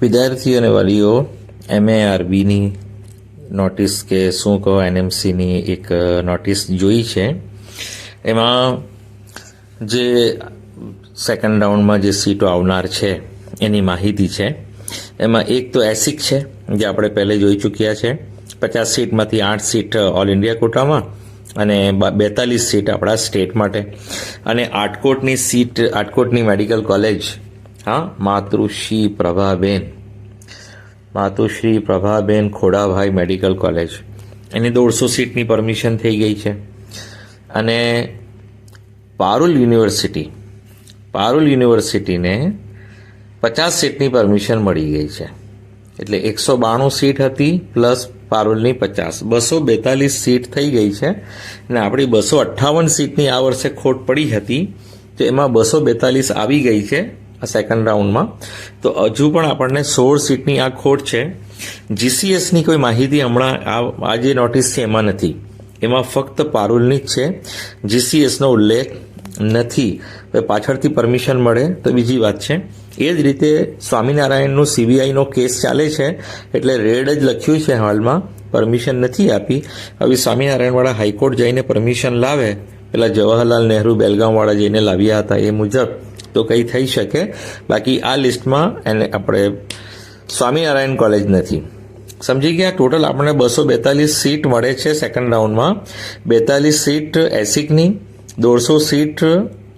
વિદ્યાર્થીઓ અને વાલીઓ એમએઆરબીની નોટિસ કે શું કહો એનએમસીની એક નોટિસ જોઈ છે. એમાં જે સેકન્ડ રાઉન્ડમાં જે સીટો આવનાર છે, એની માહિતી છે. એમાં એક તો એસિક છે, જે આપણે પહેલે જોઈ ચૂક્યા છે. પચાસ સીટમાંથી આઠ સીટ ઓલ ઇન્ડિયા કોટામાં અને બેતાલીસ સીટ આપણા સ્ટેટ માટે. અને આટકોટની સીટ આટકોટની મેડિકલ કોલેજ હા માતૃશ્રી પ્રભાબેન માતુશ્રી પ્રભાબેન ખોડાભાઈ મેડિકલ કોલેજ એની દોઢસો સીટની પરમિશન થઈ ગઈ છે અને પારુલ યુનિવર્સિટી પારુલ યુનિવર્સિટીને પચાસ સીટની પરમિશન મળી ગઈ છે। એટલે એકસો બાણું સીટ હતી પ્લસ પારુલની પચાસ બસો બેતાલીસ સીટ થઈ ગઈ છે અને આપણી બસો અઠ્ઠાવન સીટની આ વર્ષે ખોટ પડી હતી તો એમાં બસો બેતાલીસ આવી ગઈ છે આ સેકન્ડ રાઉન્ડમાં તો હજુ પણ આપણને સોળ સીટની આ ખોટ છે. જીસીએસની કોઈ માહિતી હમણાં આ આ જે નોટિસ છે એમાં નથી. એમાં ફક્ત પારુલની જ છે. જીસીએસનો ઉલ્લેખ નથી. પાછળથી પરમિશન મળે તો બીજી વાત છે. એ જ રીતે સ્વામિનારાયણનું સીબીઆઈનો કેસ ચાલે છે, એટલે રેડ જ લખ્યું છે હાલમાં. પરમિશન નથી આપી. હવે સ્વામિનારાયણવાળા હાઈકોર્ટ જઈને પરમિશન લાવે. પેલા જવાહરલાલ નહેરુ બેલગામવાળા જઈને લાવ્યા હતા એ મુજબ. તો કંઈ થઈ શકે. બાકી આ લિસ્ટમાં એને આપણે સ્વામિનારાયણ કોલેજ નથી. સમજી ગયા? ટોટલ આપણને બસો બેતાલીસ સીટ મળે છે સેકન્ડ રાઉન્ડમાં બેતાલીસ સીટ એસિકની, દોઢસો સીટ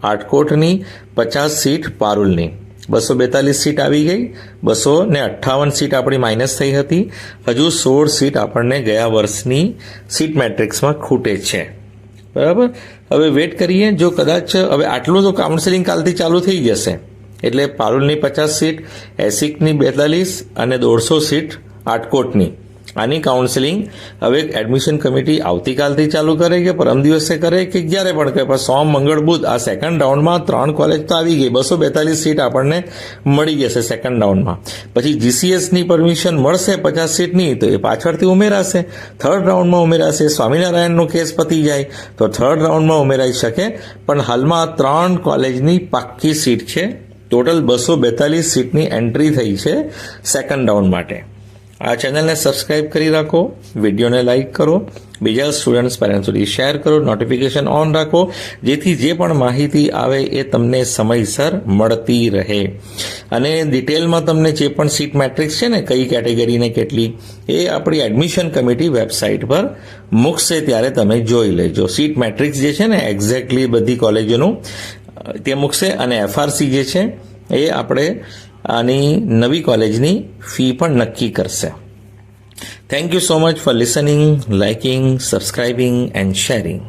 આટકોટની, પચાસ સીટ પારુલની. બસો બેતાલીસ સીટ આવી ગઈ. બસો ને અઠ્ઠાવન સીટ આપણી માઇનસ થઈ હતી. હજુ સોળ સીટ આપણને ગયા વર્ષની સીટ મેટ્રિક્સમાં ખૂટે છે. બરાબર? હવે વેટ કરીએ, જો કદાચ હવે આટલું તો કાઉન્સેલિંગ કાલથી ચાલુ થઈ જશે. એટલે પારુલની પચાસ સીટ એસિકની બેતાલીસ અને દોઢસો સીટ આટકોટની આની કાઉન્સેલિંગ હવે એડમિશન કમિટી આવતીકાલથી ચાલુ કરે કે પરમ દિવસે કરે કે ક્યારે પણ કરે? પણ સોમ, મંગળ, બુધ આ સેકન્ડ રાઉન્ડમાં ત્રણ કોલેજ તો આવી ગઈ. બસો બેતાલીસ સીટ આપણને મળી જશે સેકન્ડ રાઉન્ડમાં પછી જીસીએસની પરમિશન મળશે પચાસ સીટની તો એ પાછળથી ઉમેરાશે. થર્ડ રાઉન્ડમાં ઉમેરાશે. સ્વામિનારાયણનો કેસ પતી જાય. તો થર્ડ રાઉન્ડમાં ઉમેરાઈ શકે. પણ હાલમાં ત્રણ કોલેજની પાક્કી સીટ છે. ટોટલ બસો બેતાલીસ સીટની એન્ટ્રી થઈ છે સેકન્ડ રાઉન્ડ માટે. આ ચેનલને સબસ્ક્રાઇબ કરી રાખો, વિડીયોને લાઇક કરો, બીજા સ્ટુડન્ટ્સ પેરેન્ટ્સ સુધી શેર કરો, નોટિફિકેશન ઓન રાખો, જેથી જે પણ માહિતી આવે એ તમને સમયસર મળતી રહે. અને ડિટેલમાં તમને જે પણ સીટ મેટ્રિક્સ છે ને, કઈ કેટેગરીને કેટલી, એ આપણી એડમિશન કમિટી વેબસાઇટ પર મૂકશે ત્યારે તમે જોઈ લેજો. સીટ મેટ્રિક્સ જે છે ને, એક્ઝેક્ટલી બધી કોલેજોનું તે મૂકશે અને એફઆરસી જે છે, એ આપણે આની નવી કોલેજની ફી પણ નક્કી કરશે. Thank you so much for listening liking subscribing and sharing